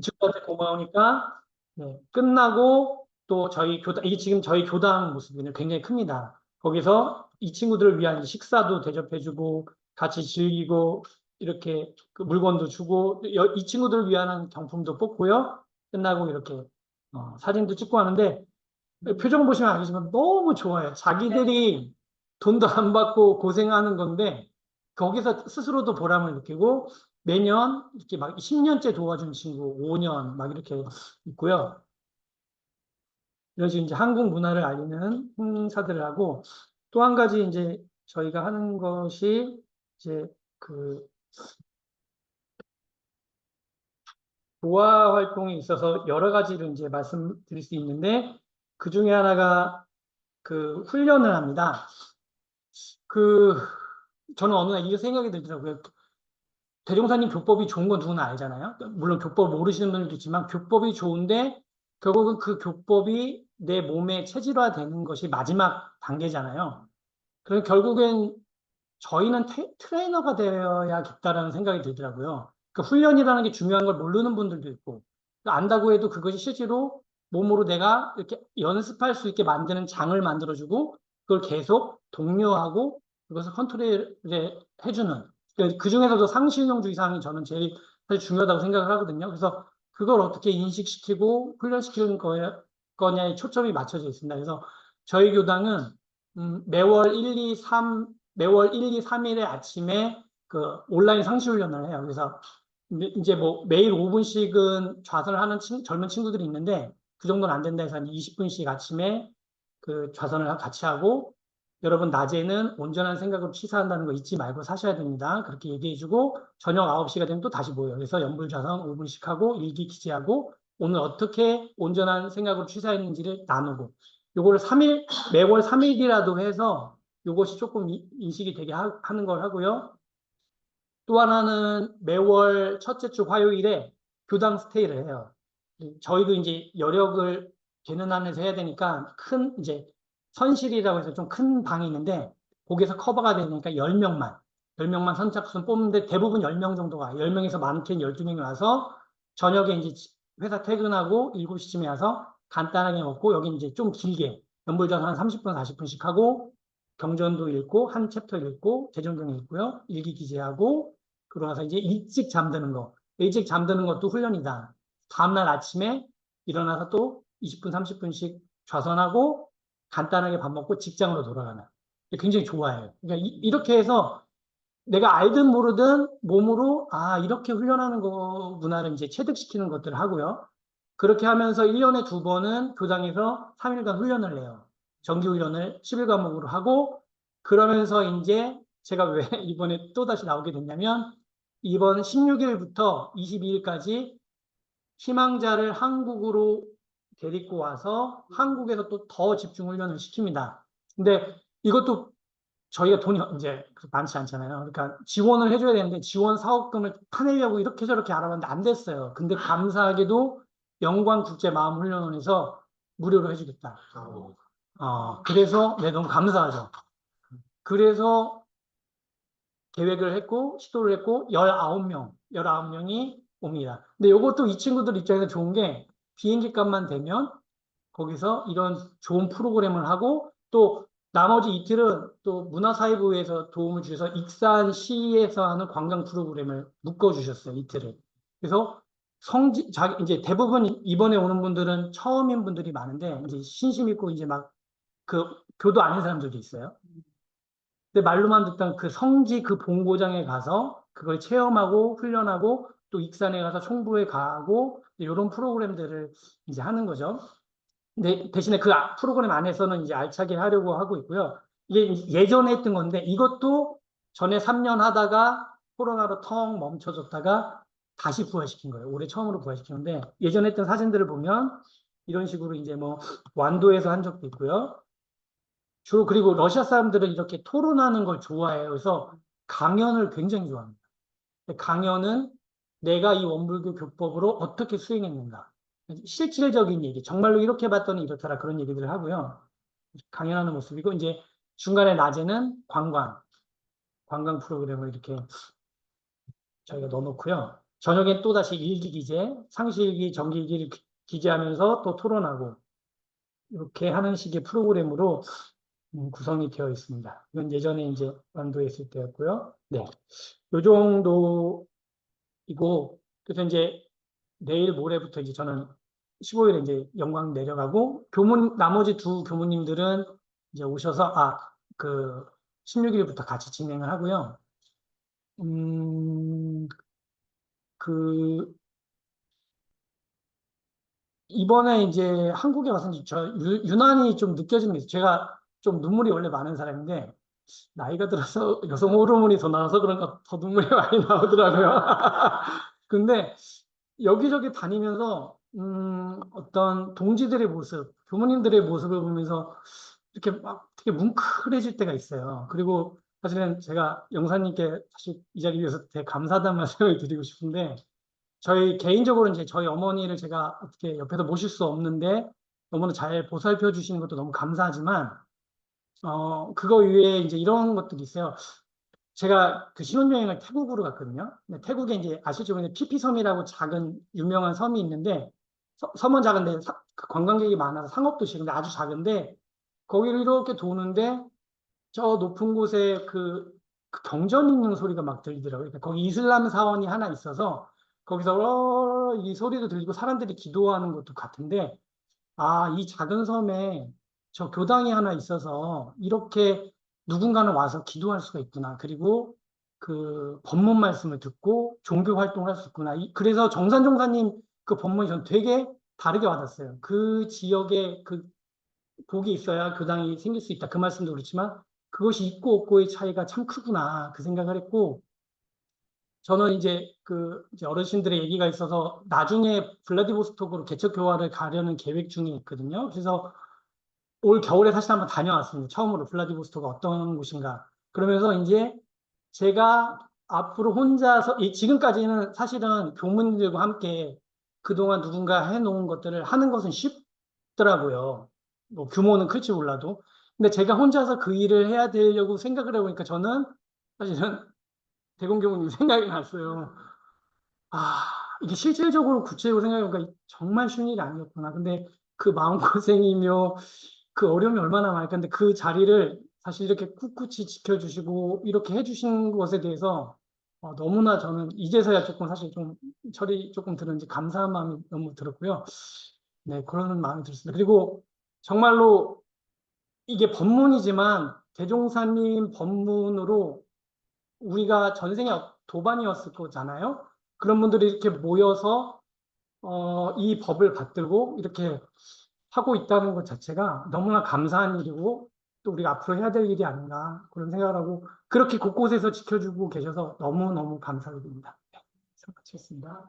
친구한테 고마우니까 네, 끝나고 또 저희 교당 이게 지금 저희 교당 모습이는 굉장히 큽니다. 거기서 이 친구들을 위한 식사도 대접해주고 같이 즐기고 이렇게 그 물건도 주고 여- 이 친구들을 위한 경품도 뽑고요. 끝나고 이렇게 어, 사진도 찍고 하는데 표정 보시면 아시지만 너무 좋아요. 자기들이 돈도 안 받고 고생하는 건데 거기서 스스로도 보람을 느끼고 매년 이렇게 막 10년째 도와준 친구 5년 막 이렇게 있고요. 식으로 이제 한국 문화를 알리는 행사들을 하고 또 한 가지 이제 저희가 하는 것이 이제 그 보아 활동에 있어서 여러 가지를 이제 말씀드릴 수 있는데 그 중에 하나가 그 훈련을 합니다. 그 저는 어느 날 이게 생각이 들더라고요. 대종사님 교법이 좋은 건 누구나 알잖아요. 물론 교법 모르시는 분들도 있지만 교법이 좋은데 결국은 그 교법이 내 몸에 체질화되는 것이 마지막 단계잖아요. 그래서 결국엔 저희는 테- 트레이너가 되어야겠다라는 생각이 들더라고요. 그 훈련이라는 게 중요한 걸 모르는 분들도 있고 안다고 해도 그것이 실제로 몸으로 내가 이렇게 연습할 수 있게 만드는 장을 만들어주고 그걸 계속 독려하고 그것을 컨트롤 해주는 그 중에서도 상실용주의상이 저는 제일 중요하다고 생각을 하거든요. 그래서 그걸 어떻게 인식시키고 훈련시키는 거에, 거냐에 초점이 맞춰져 있습니다. 그래서 저희 교당은 음, 매월 1, 2, 3 매월 1, 2, 3일에 아침에 그 온라인 상시훈련을 해요. 그래서 이제 뭐 매일 5분씩은 좌선을 하는 친- 젊은 친구들이 있는데 그 정도는 안 된다 해서 한 20분씩 아침에 그 좌선을 같이 하고 여러분 낮에는 온전한 생각으로 취사한다는 거 잊지 말고 사셔야 됩니다. 그렇게 얘기해주고 저녁 9시가 되면 또 다시 모여요. 그래서 연불좌선 5분씩 하고 일기 기재하고 오늘 어떻게 온전한 생각으로 취사했는지를 나누고 요거를 3일 매월 3일이라도 해서 요것이 조금 이- 인식이 되게 하, 하는 걸 하고요. 또 하나는 매월 첫째 주 화요일에 교당 스테이를 해요. 저희도 이제 여력을 되는 안에서 해야 되니까 큰 이제 선실이라고 해서 좀 큰 방이 있는데 거기서 커버가 되니까 10명만 10명만 선착순 뽑는데 대부분 10명 정도가 10명에서 많게는 12명이 와서 저녁에 이제 회사 퇴근하고 7시쯤에 와서 간단하게 먹고 여기 이제 좀 길게 연불전 한 30분 40분씩 하고 경전도 읽고 한 챕터 읽고 재정경 읽고요. 일기 기재하고 그러고 나서 이제 일찍 잠드는 거. 일찍 잠드는 것도 훈련이다. 다음날 아침에 일어나서 또 20분 30분씩 좌선하고 간단하게 밥 먹고 직장으로 돌아가는 굉장히 좋아해요. 그러니까 이, 렇게 해서 내가 알든 모르든 몸으로 아 이렇게 훈련하는 거구나를 이제 체득시키는 것들을 하고요. 그렇게 하면서 1년에 두 번은 교당에서 3일간 훈련을 해요. 정기 훈련을 10일 과목으로 하고 그러면서 이제 제가 왜 이번에 또 다시 나오게 됐냐면 이번 16일부터 22일까지 희망자를 한국으로 데리고 와서 한국에서 또 더 집중 훈련을 시킵니다. 근데 이것도 저희가 돈이 이제 많지 않잖아요. 그러니까 지원을 해줘야 되는데 지원 사업금을 파내려고 이렇게 저렇게 알아봤는데 안 됐어요. 근데 감사하게도 영광국제마음훈련원에서 무료로 해주겠다. 어, 그래서 네, 너무 감사하죠. 그래서 계획을 했고 시도를 했고 19명, 19명이 옵니다. 근데 이것도 이 친구들 입장에서 좋은 게 비행기 값만 되면 거기서 이런 좋은 프로그램을 하고 또 나머지 이틀은 또 문화사회부에서 도움을 주셔서 익산 시에서 하는 관광 프로그램을 묶어주셨어요, 이틀을. 그래서 성지, 자기, 이제 대부분 이번에 오는 분들은 처음인 분들이 많은데, 이제 신심 있고 이제 막 그 교도 아닌 사람들도 있어요. 근데 말로만 듣던 그 성지 그 본고장에 가서 그걸 체험하고 훈련하고 또 익산에 가서 총부에 가고 이런 프로그램들을 이제 하는 거죠. 근데 대신에 그 아- 프로그램 안에서는 이제 알차게 하려고 하고 있고요. 이게 예전에 했던 건데 이것도 전에 3년 하다가 코로나로 텅 멈춰졌다가 다시 부활시킨 거예요. 올해 처음으로 부활시키는데 예전에 했던 사진들을 보면 이런 식으로 이제 뭐 완도에서 한 적도 있고요. 주로 그리고 러시아 사람들은 이렇게 토론하는 걸 좋아해요. 그래서 강연을 굉장히 좋아합니다. 강연은 내가 이 원불교 교법으로 어떻게 수행했는가. 실질적인 얘기, 정말로 이렇게 봤더니 이렇더라 그런 얘기들을 하고요. 강연하는 모습이고 이제 중간에 낮에는 관광, 관광 프로그램을 이렇게 저희가 넣어놓고요. 저녁엔 또다시 일기 기재, 상시일기, 정기일기를 기- 기재하면서 또 토론하고 이렇게 하는 식의 프로그램으로 음, 구성이 되어 있습니다. 이건 예전에 이제 완도했을 때였고요. 네. 요 정도 이고, 그래서 이제 내일 모레부터 이제 저는 15일에 이제 영광 내려가고, 교문, 나머지 두 교무님들은 이제 오셔서, 아, 그, 16일부터 같이 진행을 하고요. 음, 그, 이번에 이제 한국에 와서 저 유, 유난히 좀 느껴지는 게. 제가 좀 눈물이 원래 많은 사람인데 나이가 들어서 여성 호르몬이 더 나와서 그런가 더 눈물이 많이 나오더라고요. 근데 여기저기 다니면서 음, 어떤 동지들의 모습, 교무님들의 모습을 보면서 이렇게 막 되게 뭉클해질 때가 있어요. 그리고 사실은 제가 영사님께 사실 이 자리에 위해서 되게 감사하다는 말씀을 드리고 싶은데 저희 개인적으로 이제 저희 어머니를 제가 어떻게 옆에서 모실 수 없는데 너무나 잘 보살펴 주시는 것도 너무 감사하지만 어 그거 외에 이제 이런 것들이 있어요. 제가 그 신혼여행을 태국으로 갔거든요. 태국에 이제 모르겠는데 피피섬이라고 작은 유명한 섬이 있는데 서- 섬은 작은데 사- 그 관광객이 많아서 상업도시 근데 아주 작은데 거기를 이렇게 도는데 저 높은 곳에 그, 그 경전 있는 소리가 막 들리더라고요. 그러니까 거기 이슬람 사원이 하나 있어서 거기서 어, 이 소리도 들리고 사람들이 기도하는 것도 같은데 아, 이 작은 섬에 저 교당이 하나 있어서 이렇게 누군가는 와서 기도할 수가 있구나. 그리고 그 법문 말씀을 듣고 종교 활동을 할 수 있구나. 이- 그래서 정산 종사님 그 법문이 전 되게 다르게 와닿았어요. 그 지역에 그 복이 있어야 교당이 생길 수 있다. 그 말씀도 그렇지만 그것이 있고 없고의 차이가 참 크구나. 그 생각을 했고 저는 이제 그 이제 어르신들의 얘기가 있어서 나중에 블라디보스토크로 개척 교화를 가려는 계획 중에 있거든요. 그래서 올 겨울에 사실 한번 다녀왔습니다. 처음으로 블라디보스토크가 어떤 곳인가. 그러면서 이제 제가 앞으로 혼자서 이 지금까지는 사실은 교무님들과 함께 그동안 누군가 해놓은 것들을 하는 것은 쉽더라고요. 뭐 규모는 클지 몰라도. 근데 제가 혼자서 그 일을 해야 되려고 생각을 해보니까 저는 사실은 대공교무님 생각이 났어요. 아, 이게 실질적으로 구체적으로 생각해보니까 정말 쉬운 일이 아니었구나. 근데 그 마음고생이며 그 어려움이 얼마나 많을까. 근데 그 자리를 사실 이렇게 꿋꿋이 지켜주시고 이렇게 해주신 것에 대해서 어, 너무나 저는 이제서야 조금 사실 좀 철이 조금 들었는지 감사한 마음이 너무 들었고요. 네, 그런 마음이 들었습니다. 그리고 정말로 이게 법문이지만 대종사님 법문으로 우리가 전생에 도반이었을 거잖아요. 그런 분들이 이렇게 모여서 어, 이 법을 받들고 이렇게 하고 있다는 것 자체가 너무나 감사한 일이고 또 우리가 앞으로 해야 될 일이 아닌가 그런 생각을 하고 그렇게 곳곳에서 지켜주고 계셔서 너무너무 감사드립니다. 네, 이상 마치겠습니다.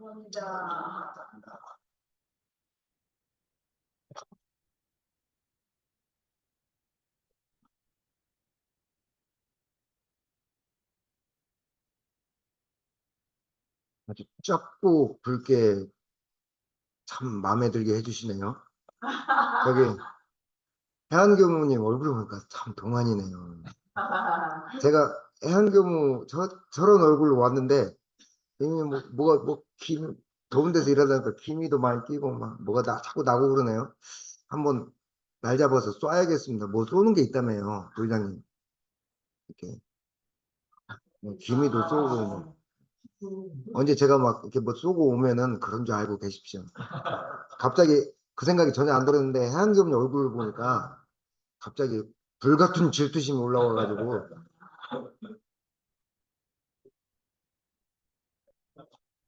아주 작고 굵게 참 마음에 들게 해주시네요. 여기 해안교무님 얼굴 보니까 참 동안이네요. 제가 해안교무 저 저런 얼굴로 왔는데 이미 뭐 뭐가 뭐 김 더운 데서 일하다니까 기미도 많이 끼고 막 뭐가 나 자꾸 나고 그러네요. 한번 날 잡아서 쏴야겠습니다. 뭐 쏘는 게 있다며요, 부장님. 이렇게 뭐 기미도 쏘고 뭐. 언제 제가 막 이렇게 뭐 쏘고 오면은 그런 줄 알고 계십시오. 갑자기 그 생각이 전혀 안 들었는데 해안겸 얼굴을 보니까 갑자기 불같은 질투심이 올라와가지고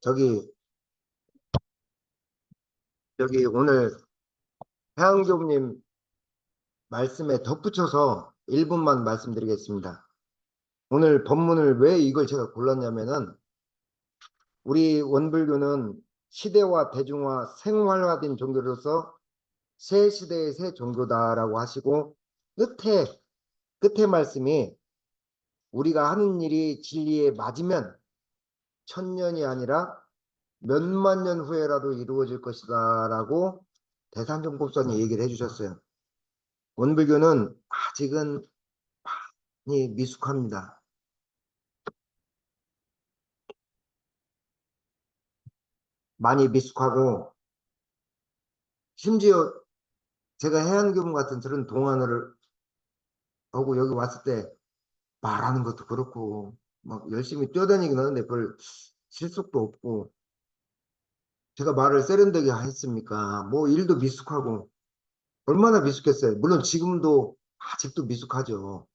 저기 여기 오늘 해안겸님 말씀에 덧붙여서 1분만 말씀드리겠습니다. 오늘 법문을 왜 이걸 제가 골랐냐면은 우리 원불교는 시대와 대중화 생활화된 종교로서 새 시대의 새 종교다라고 하시고 끝에 끝에 말씀이 우리가 하는 일이 진리에 맞으면 천년이 아니라 몇만 년 후에라도 이루어질 것이다 라고 대산정법선이 얘기를 해주셨어요. 원불교는 아직은 많이 미숙합니다. 많이 미숙하고 심지어 제가 해안교문 같은 저런 동안을 하고 여기 왔을 때 말하는 것도 그렇고 막 열심히 뛰어다니긴 하는데 별 실속도 없고 제가 말을 세련되게 했습니까? 뭐 일도 미숙하고 얼마나 미숙했어요. 물론 지금도 아직도 미숙하죠.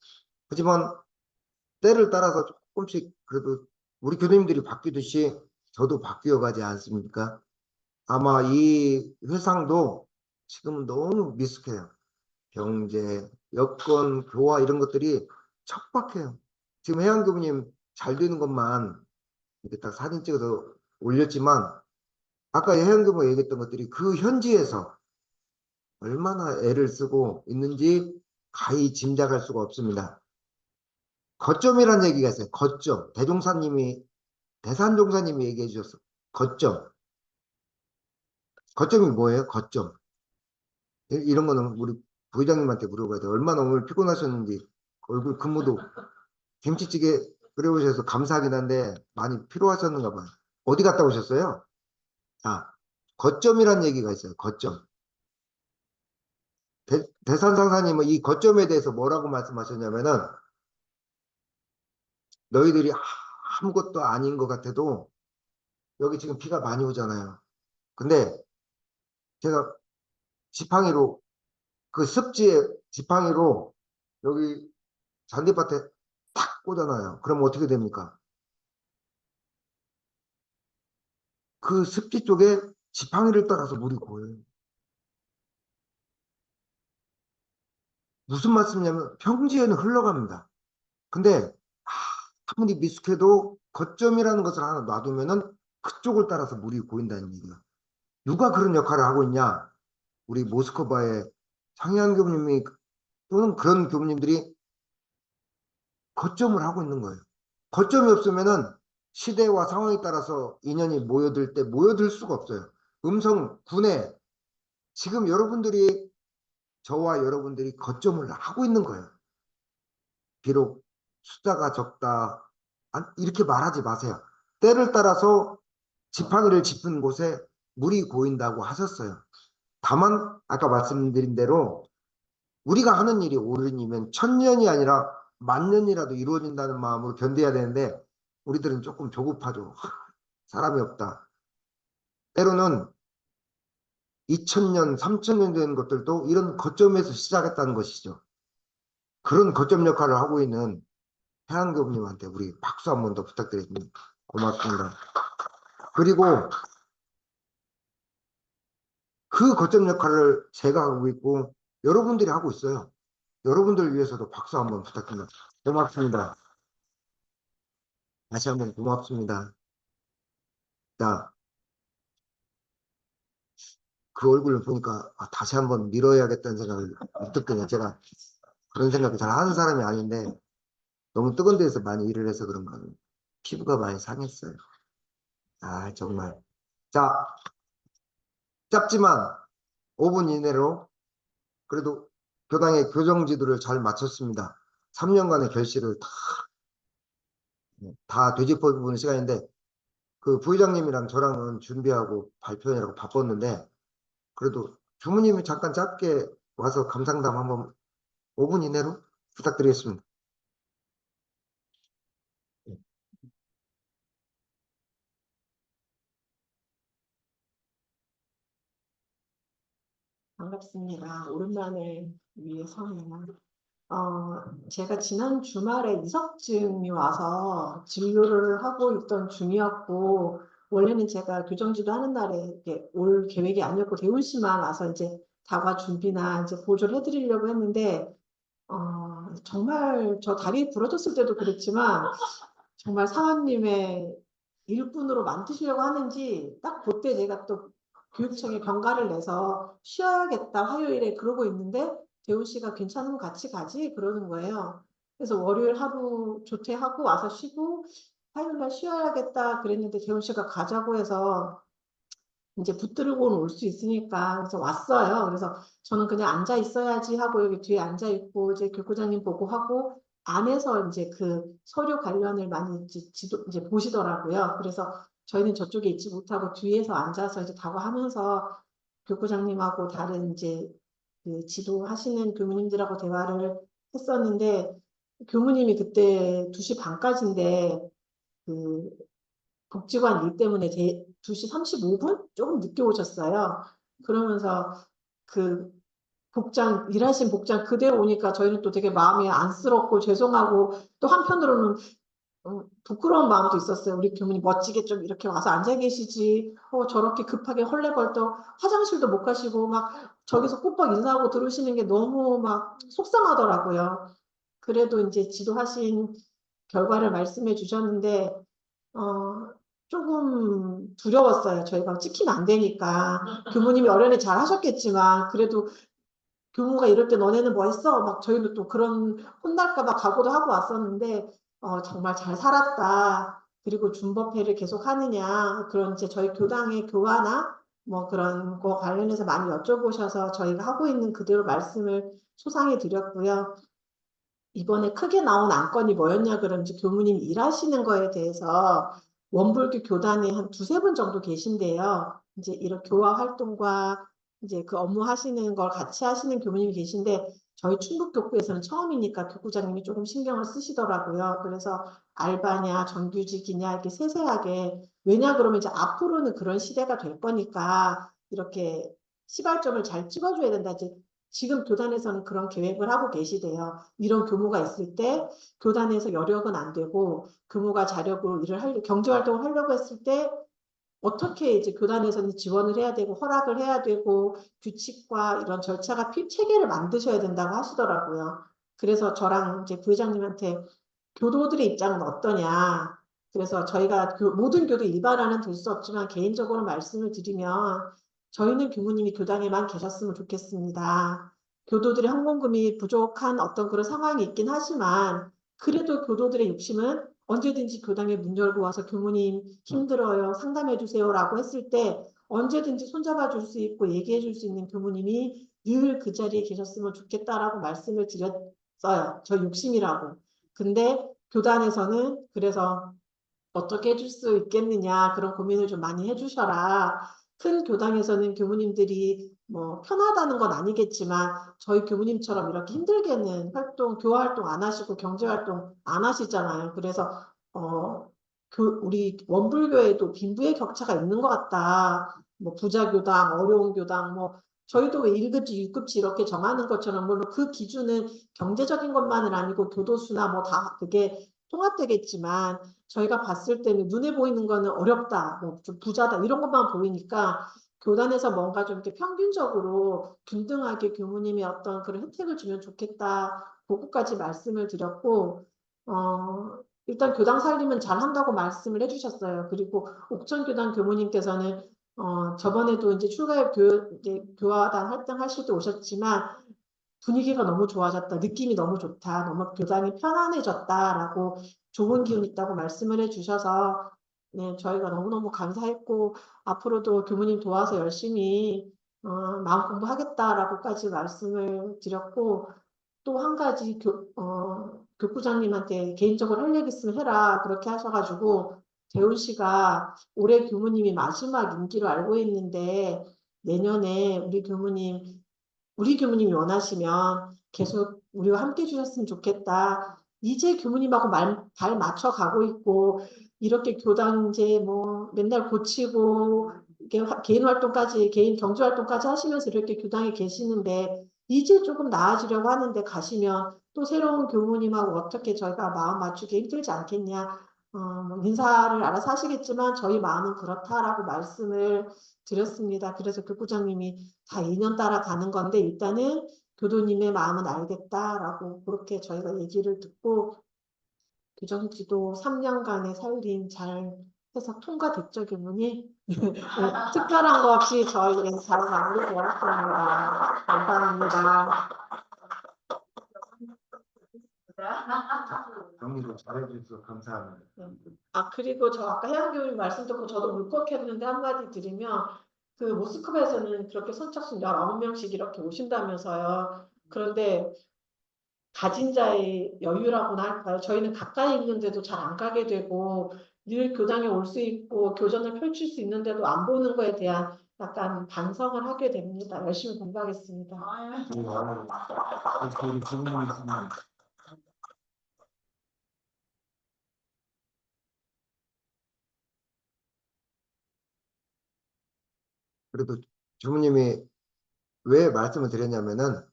하지만 때를 따라서 조금씩 그래도 우리 교수님들이 바뀌듯이 저도 바뀌어 가지 않습니까? 아마 이 회상도 지금 너무 미숙해요. 경제, 여건, 교화 이런 것들이 척박해요. 지금 해양교부님 잘 되는 것만 이렇게 딱 사진 찍어서 올렸지만 아까 해양교부 얘기했던 것들이 그 현지에서 얼마나 애를 쓰고 있는지 가히 짐작할 수가 없습니다. 거점이라는 얘기가 있어요. 거점. 대종사님이 대산종사님이 얘기해 주셨어. 거점. 거점이 뭐예요? 거점. 이- 이런 거는 우리 부회장님한테 물어봐야 돼. 얼마나 오늘 피곤하셨는지 얼굴 근무도 김치찌개 끓여오셔서 감사하긴 한데 많이 피로하셨는가 봐요. 어디 갔다 오셨어요? 아, 거점이라는 얘기가 있어요. 거점. 대, 대산상사님은 이 거점에 대해서 뭐라고 말씀하셨냐면은 너희들이 아무것도 아닌 것 같아도 여기 지금 비가 많이 오잖아요. 근데 제가 지팡이로 그 습지에 지팡이로 여기 잔디밭에 탁 꽂아놔요. 그럼 어떻게 됩니까? 그 습지 쪽에 지팡이를 따라서 물이 고여요. 무슨 말씀이냐면 평지에는 흘러갑니다. 근데 아무리 미숙해도 거점이라는 것을 하나 놔두면은 그쪽을 따라서 물이 고인다는 얘기야. 누가 그런 역할을 하고 있냐? 우리 모스크바의 상향 교수님이 또는 그런 교수님들이 거점을 하고 있는 거예요. 거점이 없으면은 시대와 상황에 따라서 인연이 모여들 때 모여들 수가 없어요. 음성 군에 지금 여러분들이 저와 여러분들이 거점을 하고 있는 거예요. 비록 숫자가 적다 안- 이렇게 말하지 마세요. 때를 따라서 지팡이를 짚은 곳에 물이 고인다고 하셨어요. 다만 아까 말씀드린 대로 우리가 하는 일이 일이면 천년이 아니라 만년이라도 이루어진다는 마음으로 견뎌야 되는데 우리들은 조금 조급하죠. 사람이 없다. 때로는 2000년, 3000년 된 것들도 이런 거점에서 시작했다는 것이죠. 그런 거점 역할을 하고 있는 해안교부님한테 우리 박수 한 번 더 부탁드립니다. 고맙습니다. 그리고 그 거점 역할을 제가 하고 있고 여러분들이 하고 있어요. 여러분들 위해서도 박수 한 번 부탁드립니다. 고맙습니다. 다시 한번 고맙습니다. 자, 그 얼굴을 보니까 아, 다시 한번 밀어야겠다는 생각을 문득 드네요. 제가 그런 생각을 잘 하는 사람이 아닌데 너무 뜨거운 데서 많이 일을 해서 그런가 피부가 많이 상했어요. 아 정말 자 짧지만 5분 이내로 그래도 교당의 교정 지도를 잘 마쳤습니다. 3년간의 결실을 다, 다 되짚어 보는 시간인데 그 부회장님이랑 저랑은 준비하고 발표하느라고 바빴는데 그래도 주무님이 잠깐 짧게 와서 감상담 한번 5분 이내로 부탁드리겠습니다. 반갑습니다. 오랜만에 위에 서네요. 어, 제가 지난 주말에 이석증이 와서 진료를 하고 있던 중이었고, 원래는 제가 교정지도 하는 날에 올 계획이 아니었고, 대훈 씨만 와서 이제 다과 준비나 이제 보조를 해드리려고 했는데, 어, 정말 저 다리 부러졌을 때도 그랬지만, 정말 사원님의 일꾼으로 만드시려고 하는지, 딱 그때 내가 또 교육청에 병가를 내서 쉬어야겠다 화요일에 그러고 있는데 대훈 씨가 괜찮으면 같이 가지 그러는 거예요. 그래서 월요일 하루 조퇴하고 와서 쉬고 화요일 날 쉬어야겠다 그랬는데 대훈 씨가 가자고 해서 이제 붙들고는 올 수 있으니까 그래서 왔어요. 그래서 저는 그냥 앉아 있어야지 하고 여기 뒤에 앉아 있고 이제 교구장님 보고 하고 안에서 이제 그 서류 관련을 많이 이제 지도 이제 보시더라고요. 그래서 저희는 저쪽에 있지 못하고 뒤에서 앉아서 이제 다과하면서 교구장님하고 다른 이제 그 지도하시는 교무님들하고 대화를 했었는데 교무님이 그때 2시 반까지인데 그 복지관 일 때문에 대, 2시 35분? 조금 늦게 오셨어요. 그러면서 그 복장, 일하신 복장 그대로 오니까 저희는 또 되게 마음이 안쓰럽고 죄송하고 또 한편으로는 어, 부끄러운 마음도 있었어요. 우리 교무님 멋지게 좀 이렇게 와서 앉아 계시지. 어, 저렇게 급하게 헐레벌떡 화장실도 못 가시고 막 저기서 꼬박 인사하고 들어오시는 게 너무 막 속상하더라고요. 그래도 이제 지도하신 결과를 말씀해 주셨는데 어, 조금 두려웠어요. 저희가 찍히면 안 되니까. 교무님이 어련히 잘 하셨겠지만, 그래도 교무가 이럴 때 너네는 뭐 했어? 막 저희도 또 그런 혼날까 봐 각오도 하고 왔었는데, 어, 정말 잘 살았다. 그리고 준법회를 계속 하느냐. 그런 이제 저희 교당의 교화나 뭐 그런 거 관련해서 많이 여쭤보셔서 저희가 하고 있는 그대로 말씀을 소상히 드렸고요. 이번에 크게 나온 안건이 뭐였냐 그런지 교무님 일하시는 거에 대해서 원불교 교단에 한 두세 분 정도 계신데요. 이제 이런 교화 활동과 이제 그 업무 하시는 걸 같이 하시는 교무님이 계신데 저희 충북교구에서는 처음이니까 교구장님이 조금 신경을 쓰시더라고요. 그래서 알바냐 정규직이냐 이렇게 세세하게 왜냐 그러면 이제 앞으로는 그런 시대가 될 거니까 이렇게 시발점을 잘 찍어줘야 된다. 이제 지금 교단에서는 그런 계획을 하고 계시대요. 이런 교모가 있을 때 교단에서 여력은 안 되고 교모가 자력으로 일을 하려 경제 활동을 하려고 했을 때 어떻게 이제 교단에서는 지원을 해야 되고 허락을 해야 되고 규칙과 이런 절차가 피, 체계를 만드셔야 된다고 하시더라고요. 그래서 저랑 이제 부회장님한테 교도들의 입장은 어떠냐. 그래서 저희가 교- 모든 교도 일반화는 될 수 없지만 개인적으로 말씀을 드리면 저희는 교무님이 교당에만 계셨으면 좋겠습니다. 교도들의 헌금금이 부족한 어떤 그런 상황이 있긴 하지만 그래도 교도들의 욕심은 언제든지 교당에 문 열고 와서 교무님 힘들어요 상담해 주세요라고 했을 때 언제든지 손잡아 줄 수 있고 얘기해 줄 수 있는 교무님이 늘 그 자리에 계셨으면 좋겠다라고 말씀을 드렸어요. 저 욕심이라고. 근데 교단에서는 그래서 어떻게 해줄 수 있겠느냐 그런 고민을 좀 많이 해주셔라. 큰 교당에서는 교무님들이 뭐 편하다는 건 아니겠지만 저희 교무님처럼 이렇게 힘들게는 활동, 교화 활동 안 하시고 경제 활동 안 하시잖아요. 그래서 어, 교, 우리 원불교에도 빈부의 격차가 있는 것 같다. 뭐 부자 교당, 어려운 교당, 뭐 저희도 왜 1급지, 6급지 이렇게 정하는 것처럼 물론 그 기준은 경제적인 것만은 아니고 교도수나 뭐 다 그게 통합되겠지만 저희가 봤을 때는 눈에 보이는 거는 어렵다, 뭐 좀 부자다 이런 것만 보이니까 교단에서 뭔가 좀 이렇게 평균적으로 균등하게 교무님의 어떤 그런 혜택을 주면 좋겠다. 그거까지 말씀을 드렸고 어 일단 교당 살림은 잘 한다고 말씀을 해주셨어요. 그리고 옥천교당 교무님께서는 어 저번에도 이제 출가협 교 이제 교화단 활동하실 때 오셨지만 분위기가 너무 좋아졌다. 느낌이 너무 좋다. 너무 교당이 편안해졌다라고 좋은 기운 있다고 말씀을 해주셔서 네, 저희가 너무너무 감사했고 앞으로도 교무님 도와서 열심히 어, 마음 공부하겠다라고까지 말씀을 드렸고 또 한 가지 교, 어, 교구장님한테 개인적으로 할 얘기 있으면 해라 그렇게 하셔가지고 재훈 씨가 올해 교무님이 마지막 임기로 알고 있는데 내년에 우리 교무님 우리 교무님이 원하시면 계속 우리와 함께 해주셨으면 좋겠다. 이제 교무님하고 말, 잘 맞춰 가고 있고 이렇게 교당제 뭐 맨날 고치고 개인 활동까지 개인 경제 활동까지 하시면서 이렇게 교당에 계시는데 이제 조금 나아지려고 하는데 가시면 또 새로운 교무님하고 어떻게 저희가 마음 맞추기 힘들지 않겠냐. 어, 뭐 인사를 알아서 하시겠지만 저희 마음은 그렇다라고 말씀을 드렸습니다. 그래서 교구장님이 다 인연 따라 가는 건데 일단은 교도님의 마음은 알겠다라고 그렇게 저희가 얘기를 듣고 규정지도 3년간의 살림 잘 해서 통과됐죠, 교무님? 네, 특별한 거 없이 저희 잘 마무리되었습니다. 감사합니다. 정리도 잘해주셔서 감사합니다. 아, 그리고 저 아까 해양교육 말씀 듣고 저도 울컥했는데 한마디 드리면 그 모스크바에서는 그렇게 선착순 19명씩 이렇게 오신다면서요. 그런데 가진 자의 여유라고나 할까요? 저희는 가까이 있는데도 잘 안 가게 되고 늘 교당에 올 수 있고 교전을 펼칠 수 있는데도 안 보는 거에 대한 약간 반성을 하게 됩니다. 열심히 공부하겠습니다. 우리 주부님이 있으면 그래도 주무님이 왜 말씀을 드렸냐면은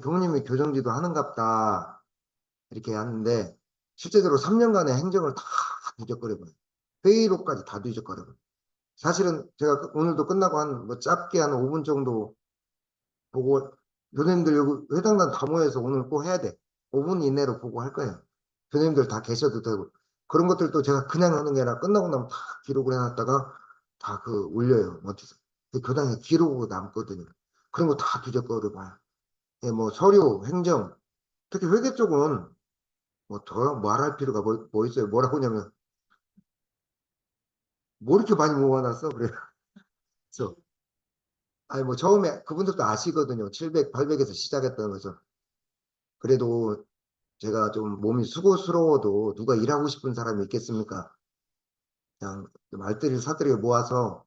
부모님이 교정지도 하는갑다 이렇게 하는데 실제적으로 3년간의 행정을 다 뒤적거려버려요. 회의록까지 다 뒤적거려버려요. 사실은 제가 그- 오늘도 끝나고 한 뭐 짧게 한 5분 정도 보고 교수님들 여기 회당단 다 모여서 오늘 꼭 해야 돼. 5분 이내로 보고 할 거예요. 교수님들 다 계셔도 되고 그런 것들도 제가 그냥 하는 게 아니라 끝나고 나면 다 기록을 해놨다가 다 그 올려요. 어디서. 그 교당에 기록으로 남거든요. 그런 거 다 뒤적거려 봐요. 예, 뭐 서류, 행정, 특히 회계 쪽은 뭐더 말할 필요가 뭐, 뭐 있어요. 뭐라고 하냐면 뭐 이렇게 많이 모아놨어? 그래요. 그래서 아니 뭐 처음에 그분들도 아시거든요. 700, 800에서 시작했던 거죠. 그래도 제가 좀 몸이 수고스러워도 누가 일하고 싶은 사람이 있겠습니까? 그냥 말들을 사들여 모아서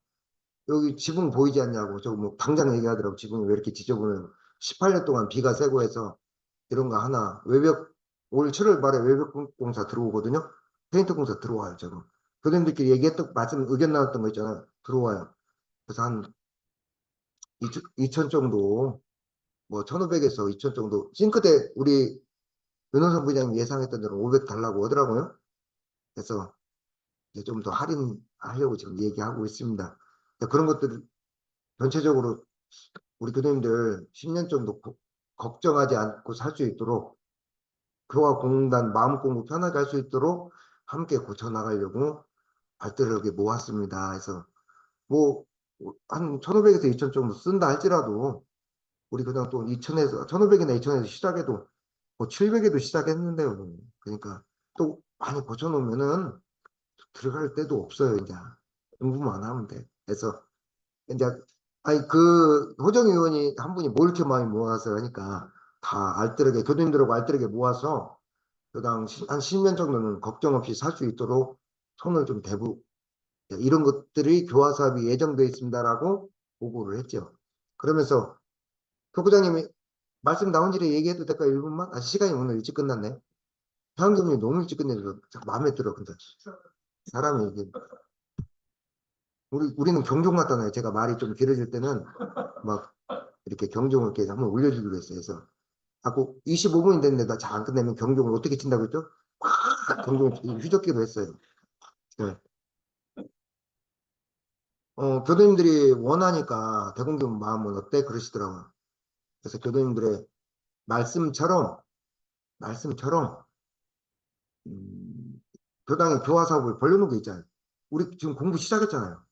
여기 지붕 보이지 않냐고 저 뭐 당장 얘기하더라고. 지붕이 왜 이렇게 지저분해요? 18년 동안 비가 세고 해서 이런 거 하나. 외벽 올 7월 말에 외벽 공- 공사 들어오거든요? 페인트 공사 들어와요 저거 교수님들끼리 얘기했던 말씀 의견 나왔던 거 있잖아요. 들어와요. 그래서 한 2천, 2천 정도 뭐 1500에서 2천 정도. 싱크대 우리 윤호선 부장님 예상했던 대로 500 달라고 하더라고요. 그래서 좀 더 할인하려고 지금 얘기하고 있습니다. 그런 것들 전체적으로 우리 교수님들 10년 정도 고- 걱정하지 않고 살 수 있도록 교화 공단 마음 공부 편하게 할 수 있도록 함께 고쳐 나가려고 발들을 이렇게 모았습니다. 그래서 뭐 한 1,500에서 2,000 정도 쓴다 할지라도 우리 그냥 또 2,000에서 1,500이나 2,000에서 시작해도 뭐 700에도 시작했는데요. 그러니까 또 많이 고쳐 놓으면은 들어갈 데도 없어요, 이제. 공부만 하면 돼. 그래서, 이제, 아니, 그, 호정 의원이 한 분이 뭘 이렇게 많이 모아서 하니까, 다 알뜰하게, 교수님들하고 알뜰하게 모아서, 그당 한 10년 정도는 걱정 없이 살 수 있도록 손을 좀 대부, 이런 것들이 교화 사업이 예정되어 있습니다라고 보고를 했죠. 그러면서, 교부장님이 말씀 나온 지에 얘기해도 될까, 1분만? 아, 시간이 오늘 일찍 끝났네. 현금이 너무 일찍 끝내서 마음에 들어, 근데. 사람이 이게 우리 우리는 경종 같잖아요. 제가 말이 좀 길어질 때는 막 이렇게 경종을 이렇게 한번 올려주기로 했어요. 그래서 자꾸 25분이 됐는데 나잘안 끝내면 경종을 어떻게 친다고 했죠? 팍 경종을 휘젓기로 했어요. 네. 어, 교도님들이 원하니까 대공경 마음은 어때? 그러시더라고요. 그래서 교도님들의 말씀처럼 말씀처럼 음, 교당의 교화 사업을 벌려놓은 게 있잖아요. 우리 지금 공부 시작했잖아요.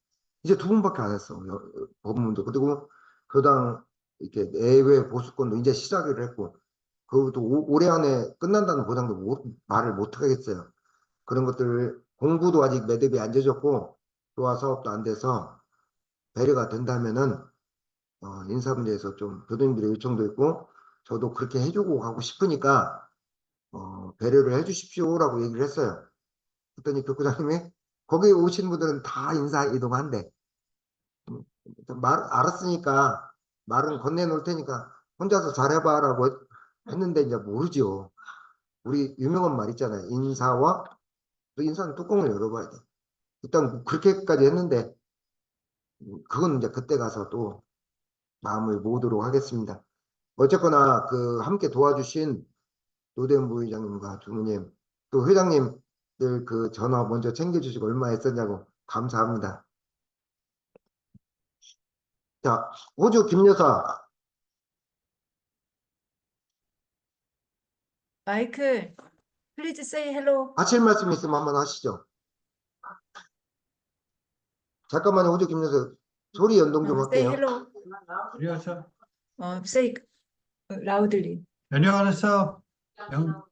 이제 두 번밖에 안 했어. 여- 법문도. 그리고 교당 이렇게 내외 보수권도 이제 시작을 했고, 그것도 오- 올해 안에 끝난다는 보장도 못, 말을 못 하겠어요. 그런 것들 공부도 아직 매듭이 안 젖었고, 교화 사업도 안 돼서 배려가 된다면은 어, 인사 문제에서 좀 교수님들의 요청도 있고, 저도 그렇게 해주고 가고 싶으니까 어, 배려를 해주십시오라고 얘기를 했어요. 그랬더니 교구장님이 거기 오신 분들은 다 인사 이동한대. 음, 말 알았으니까 말은 건네놓을 테니까 혼자서 잘해봐라고 했- 했는데 이제 모르죠. 우리 유명한 말 있잖아요. 인사와 또 인사는 뚜껑을 열어봐야 돼. 일단 그렇게까지 했는데 음, 그건 이제 그때 가서 또 마음을 모으도록 하겠습니다. 어쨌거나 그 함께 도와주신 노대현 부의장님과 주무님 또 회장님들 그 전화 먼저 챙겨주시고 얼마 했었냐고 감사합니다. 자, 호주 김여사 마이클, please say hello. 하실 말씀 있으면 한번 하시죠. 잠깐만요, 호주 김여사 소리 연동 좀 어, say 할게요. hello. 안녕하세요. 어, say loudly. 안녕하세요. 영,